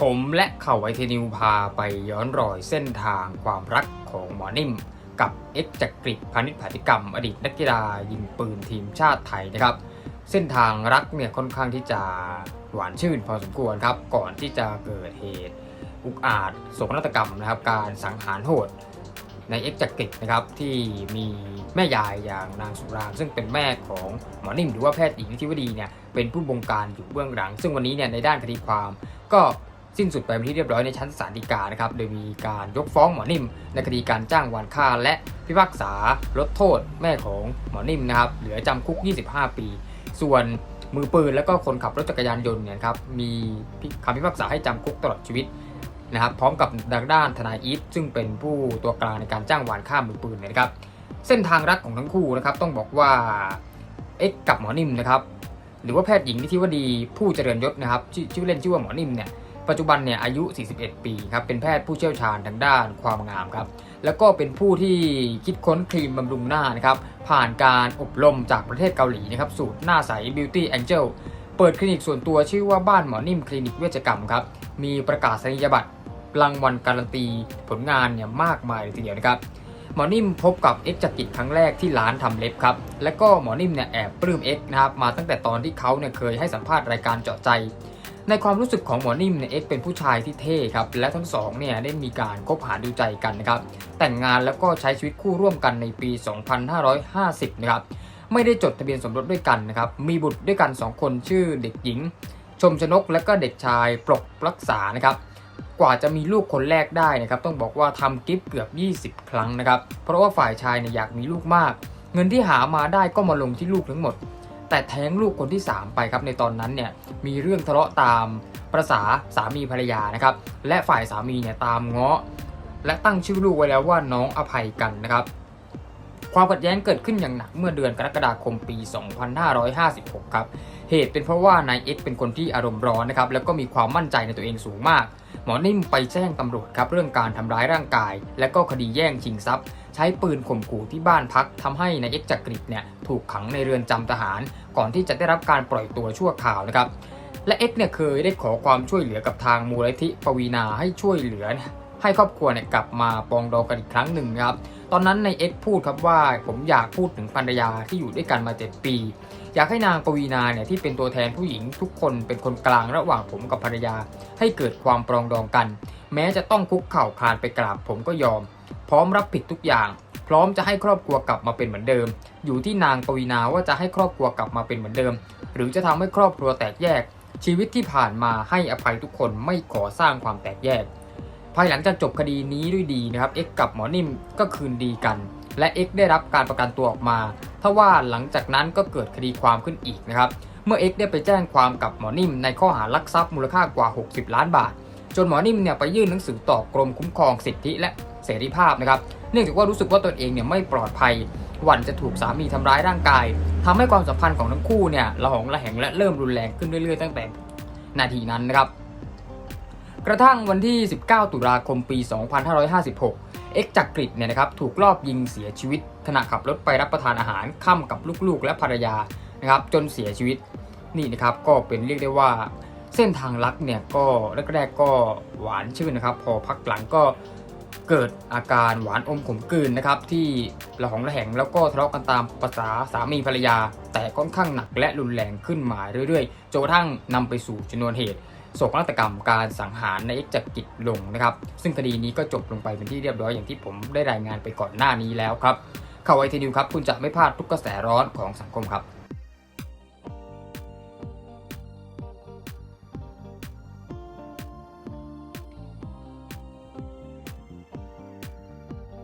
ผมและเข่าไวเทนิวพาไปย้อนรอยเส้นทางความรักของหมอนิ่ม กับเอ็กจักริดพานิชผาติกรรม อดีตนักกีฬายิงปืนทีมชาติไทยนะครับ เส้นทางรักเนี่ยค่อนข้างที่จะหวานชื่นพอสมควรครับ ก่อนที่จะเกิดเหตุ อุกอาจโศกนาฏกรรมนะครับ การสังหารโหดในเอ็กจักริดนะครับ ที่มีแม่ยายอย่างนางสุรางซึ่งเป็นแม่ของหมอนิ่มหรือว่าแพทย์หญิงนิธิวดีเนี่ยเป็นผู้บงการอยู่เบื้องหลัง ซึ่งวันนี้เนี่ยในด้านคดีความก็ สิ้นสุดไปเป็นที่เรียบร้อยในชั้นศาลฎีกานะครับ โดยมีการยกฟ้องหมอนิ่ม ในคดีการจ้างวานฆ่า และพิพากษาลดโทษแม่ของหมอนิ่มนะครับ เหลือจำคุก 25 ปี ส่วนมือปืนแล้วก็คนขับรถจักรยานยนต์เนี่ยครับ มีคำพิพากษาให้จำคุกตลอดชีวิตนะครับ พร้อมกับทางด้านทนายอีทซึ่งเป็นผู้ตัวกลางในการจ้างวานฆ่ามือปืนเนี่ยนะครับ เส้นทางรักของทั้งคู่นะครับต้องบอกว่าเอ็กกับหมอนิ่มนะครับ หรือว่าแพทย์หญิงนิธิวดีผู้เจริญยศนะครับชื่อชื่อเล่นชื่อว่าหมอนิ่มเนี่ย ปัจจุบันเนี่ยอายุ 41 ปีครับ เป็นแพทย์ผู้เชี่ยวชาญทางด้านความงามครับ แล้วก็เป็นผู้ที่คิดค้นครีมบำรุงหน้านะครับ ผ่านการอบรมจากประเทศเกาหลีนะครับ สูตรหน้าใส Beauty Angel เปิดคลินิกส่วนตัวชื่อว่าบ้านหมอนิ่มคลินิกเวชกรรมครับ มีประกาศนียบัตรรางวัลการันตีผลงานเนี่ยมากมายเลยทีเดียวนะครับหมอนิ่มพบกับเอ็กจักริดครั้งแรกที่ร้านทำเล็บครับ และก็หมอนิ่มเนี่ยแอบปลื้มเอ็กนะครับมาตั้งแต่ตอนที่เขาเนี่ยเคยให้สัมภาษณ์รายการเจาะใจ ในความรู้สึกของหมอนิ่มเนี่ยเอ็กเป็นผู้ชายที่เท่ครับและทั้งสองเนี่ยได้มีการคบหาดูใจกันนะครับแต่งงานแล้วก็ใช้ชีวิตคู่ร่วมกันในปี 2550 นะครับไม่ได้จดทะเบียนสมรสด้วยกันนะครับมีบุตรด้วยกัน 2 คนชื่อเด็กหญิง ชมชนกและก็เด็กชายปลกรักษานะครับกว่าจะมีลูกคนแรกได้นะครับต้องบอกว่าทำกิฟต์เกือบ 20 ครั้งนะครับเพราะว่าฝ่ายชายเนี่ยอยากมีลูกมาก เงินที่หามาได้ก็มาลงที่ลูกทั้งหมด แต่แท้งลูกคนที่ 3 ไปครับในตอนนั้นเนี่ยมีเรื่องทะเลาะตามประษาสามีภรรยานะครับและฝ่ายสามีเนี่ยตามเง้อและตั้งชื่อลูกไว้แล้วว่าน้องอภัยกันนะครับความขัดแย้งเกิดขึ้นอย่างหนักเมื่อเดือนกรกฎาคมปี 2556 ครับ เหตุเป็นเพราะว่านายเอ็กเป็นคนที่อารมณ์ร้อนนะครับ แล้วก็มีความมั่นใจในตัวเองสูงมาก หมอนิ่มไปแจ้งตำรวจครับเรื่องการทำร้ายร่างกาย และก็คดีแย่งชิงทรัพย์ ใช้ปืนข่มขู่ที่บ้านพักทำให้นายเอ็กจักริดเนี่ยถูกขังในเรือนจำทหาร ก่อนที่จะได้รับการปล่อยตัวชั่วคราวนะครับและเอ็กเนี่ยเคยได้ขอความช่วยเหลือกับทางมูลนิธิปวีนาให้ช่วยเหลือ ให้ครอบครัวเนี่ยกลับมาปองดองกันอีกครั้งหนึ่งครับตอนนั้นในเอ็กพูดครับว่าผมอยากพูดถึงภรรยาที่อยู่ด้วยกันมา 7 ปี อยากให้นางปวีนาเนี่ยที่เป็นตัวแทนผู้หญิงทุกคนเป็นคนกลางระหว่างผมกับภรรยา ให้เกิดความปรองดองกัน แม้จะต้องคุกเข่าคานไปกราบผมก็ยอม พร้อมรับผิดทุกอย่าง พร้อมจะให้ครอบครัวกลับมาเป็นเหมือนเดิม อยู่ที่นางปวีนาว่าจะให้ครอบครัวกลับมาเป็นเหมือนเดิม หรือจะทำให้ครอบครัวแตกแยก ชีวิตที่ผ่านมาให้อภัยทุกคนไม่ขอสร้างความแตกแยก ภายหลังจากจบคดีนี้ด้วยดีนะครับเอ็กกับหมอนิ่มก็คืนดีกัน และเอ็กได้รับการประกันตัวออกมา ทว่าหลังจากนั้นก็เกิดคดีความขึ้นอีกนะครับ เมื่อเอ็กได้ไปแจ้งความกับหมอนิ่มในข้อหารักทรัพย์มูลค่ากว่า 60 ล้านบาท จนหมอนิ่มเนี่ยไปยื่นหนังสือต่อกรมคุ้มครองสิทธิและเสรีภาพนะครับ เนื่องจากว่ารู้สึกว่าตนเองเนี่ยไม่ปลอดภัยหวั่นจะถูกสามีทำร้ายร่างกายทำให้ความสัมพันธ์ของทั้งคู่เนี่ยระหองระแหงและเริ่มรุนแรงขึ้นเรื่อยๆ ตั้งแต่นาทีนั้นนะครับ กระทั่งวันที่ 19 ตุลาคมปี 2556 เอ็กจักริดเนี่ยนะครับถูกลอบยิงเสียชีวิต ขณะขับรถไปรับประทานอาหารค่ำกับลูกๆ และภรรยานะครับจนเสียชีวิตนี่นะครับก็เป็นเรียกได้ว่าเส้นทางรักเนี่ยก็แรกๆก็หวานชื่นนะครับ พอพักหลังก็เกิดอาการหวานอมขมกลืนนะครับ ที่ระหองระแหงแล้วก็ทะเลาะกันตามภาษาสามีภรรยา แต่ค่อนข้างหนักและรุนแรงขึ้นมาเรื่อยๆจนกระทั่งนำไปสู่ชนวนเหตุโศกนาฏกรรมการสังหารในเอกจักริดลงนะครับ ซึ่งคดีนี้ก็จบลงไปเป็นที่เรียบร้อยอย่างที่ผมได้รายงานไปก่อนหน้านี้แล้วครับ ข่าวไอทีนิวครับ คุณจะไม่พลาดทุกกระแสร้อนของสังคมครับ